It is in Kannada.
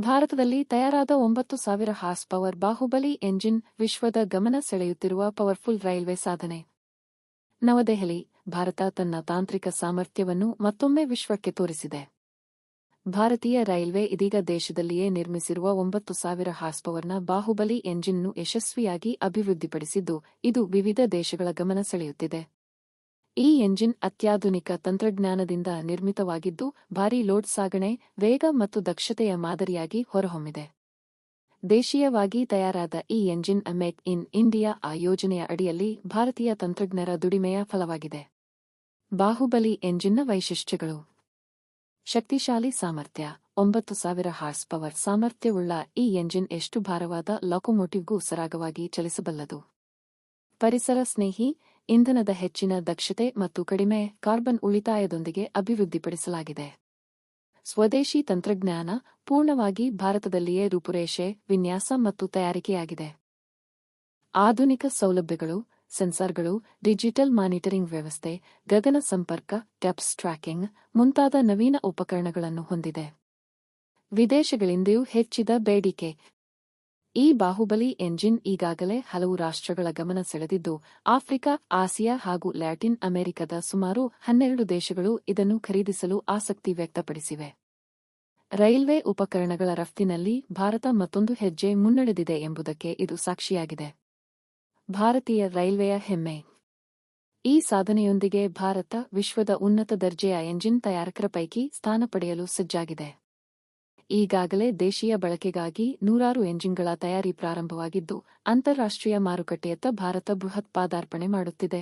ಭಾರತದಲ್ಲಿ ತಯಾರಾದ ಒಂಬತ್ತು ಸಾವಿರ ಹಾರ್ಸ್ ಪವರ್ ಬಾಹುಬಲಿ ಎಂಜಿನ್ ವಿಶ್ವದ ಗಮನ ಸೆಳೆಯುತ್ತಿರುವ ಪವರ್ಫುಲ್ ರೈಲ್ವೆ ಸಾಧನೆ. ನವದೆಹಲಿ, ಭಾರತ ತನ್ನ ತಾಂತ್ರಿಕ ಸಾಮರ್ಥ್ಯವನ್ನು ಮತ್ತೊಮ್ಮೆ ವಿಶ್ವಕ್ಕೆ ತೋರಿಸಿದೆ. ಭಾರತೀಯ ರೈಲ್ವೆ ಇದೀಗ ದೇಶದಲ್ಲಿಯೇ ನಿರ್ಮಿಸಿರುವ ಒಂಬತ್ತು ಸಾವಿರ ಹಾರ್ಸ್ ಪವರ್ನ ಬಾಹುಬಲಿ ಎಂಜಿನ್ನು ಯಶಸ್ವಿಯಾಗಿ ಅಭಿವೃದ್ಧಿಪಡಿಸಿದ್ದು, ಇದು ವಿವಿಧ ದೇಶಗಳ ಗಮನ ಸೆಳೆಯುತ್ತಿದೆ. ಈ ಎಂಜಿನ್ ಅತ್ಯಾಧುನಿಕ ತಂತ್ರಜ್ಞಾನದಿಂದ ನಿರ್ಮಿತವಾಗಿದ್ದು, ಭಾರೀ ಲೋಡ್ ಸಾಗಣೆ, ವೇಗ ಮತ್ತು ದಕ್ಷತೆಯ ಮಾದರಿಯಾಗಿ ಹೊರಹೊಮ್ಮಿದೆ. ದೇಶೀಯವಾಗಿ ತಯಾರಾದ ಈ ಎಂಜಿನ್ ಮೇಕ್ ಇನ್ ಇಂಡಿಯಾ ಆ ಯೋಜನೆಯ ಅಡಿಯಲ್ಲಿ ಭಾರತೀಯ ತಂತ್ರಜ್ಞರ ದುಡಿಮೆಯ ಫಲವಾಗಿದೆ. ಬಾಹುಬಲಿ ಎಂಜಿನ್ನ ವೈಶಿಷ್ಟ್ಯಗಳು. ಶಕ್ತಿಶಾಲಿ ಸಾಮರ್ಥ್ಯ, ಒಂಬತ್ತು ಸಾವಿರ ಹಾರ್ಸ್ ಪವರ್ ಸಾಮರ್ಥ್ಯವುಳ್ಳ ಈ ಎಂಜಿನ್ ಎಷ್ಟು ಭಾರವಾದ ಲೊಕೊಮೋಟಿವ್ಗೂ ಸರಾಗವಾಗಿ ಚಲಿಸಬಲ್ಲದು. ಪರಿಸರ ಸ್ನೇಹಿ, ಇಂಧನದ ಹೆಚ್ಚಿನ ದಕ್ಷತೆ ಮತ್ತು ಕಡಿಮೆ ಕಾರ್ಬನ್ ಉಳಿತಾಯದೊಂದಿಗೆ ಅಭಿವೃದ್ಧಿಪಡಿಸಲಾಗಿದೆ. ಸ್ವದೇಶಿ ತಂತ್ರಜ್ಞಾನ ಪೂರ್ಣವಾಗಿ ಭಾರತದಲ್ಲಿಯೇ ರೂಪುರೇಷೆ, ವಿನ್ಯಾಸ ಮತ್ತು ತಯಾರಿಕೆಯಾಗಿದೆ. ಆಧುನಿಕ ಸೌಲಭ್ಯಗಳು, ಸೆನ್ಸಾರ್ಗಳು, ಡಿಜಿಟಲ್ ಮಾನಿಟರಿಂಗ್ ವ್ಯವಸ್ಥೆ, ಗಗನ ಸಂಪರ್ಕ ಟೆಪ್ಸ್ ಟ್ರ್ಯಾಕಿಂಗ್ ಮುಂತಾದ ನವೀನ ಉಪಕರಣಗಳನ್ನು ಹೊಂದಿದೆ. ವಿದೇಶಗಳಿಂದಲೂ ಹೆಚ್ಚಿದ ಬೇಡಿಕೆ. ಈ ಬಾಹುಬಲಿ ಎಂಜಿನ್ ಈಗಾಗಲೇ ಹಲವು ರಾಷ್ಟ್ರಗಳ ಗಮನ ಸೆಳೆದಿದ್ದು, ಆಫ್ರಿಕಾ, ಆಸಿಯಾ ಹಾಗೂ ಲ್ಯಾಟಿನ್ ಅಮೆರಿಕದ ಸುಮಾರು ಹನ್ನೆರಡು ದೇಶಗಳು ಇದನ್ನು ಖರೀದಿಸಲು ಆಸಕ್ತಿ ವ್ಯಕ್ತಪಡಿಸಿವೆ. ರೈಲ್ವೆ ಉಪಕರಣಗಳ ರಫ್ತಿನಲ್ಲಿ ಭಾರತ ಮತ್ತೊಂದು ಹೆಜ್ಜೆ ಮುನ್ನಡೆದಿದೆ ಎಂಬುದಕ್ಕೆ ಇದು ಸಾಕ್ಷಿಯಾಗಿದೆ. ಭಾರತೀಯ ರೈಲ್ವೆಯ ಹೆಮ್ಮೆ. ಈ ಸಾಧನೆಯೊಂದಿಗೆ ಭಾರತ ವಿಶ್ವದ ಉನ್ನತ ದರ್ಜೆಯ ಎಂಜಿನ್ ತಯಾರಕರ ಪೈಕಿ ಸ್ಥಾನ ಪಡೆಯಲು ಸಜ್ಜಾಗಿದೆ. ಈಗಾಗಲೇ ದೇಶೀಯ ಬಳಕೆಗಾಗಿ ನೂರಾರು ಎಂಜಿನ್ಗಳ ತಯಾರಿ ಪ್ರಾರಂಭವಾಗಿದ್ದು ಅಂತಾರಾಷ್ಟ್ರೀಯ ಮಾರುಕಟ್ಟೆಯತ್ತ ಭಾರತ ಬೃಹತ್ ಪಾದಾರ್ಪಣೆ ಮಾಡುತ್ತಿದೆ.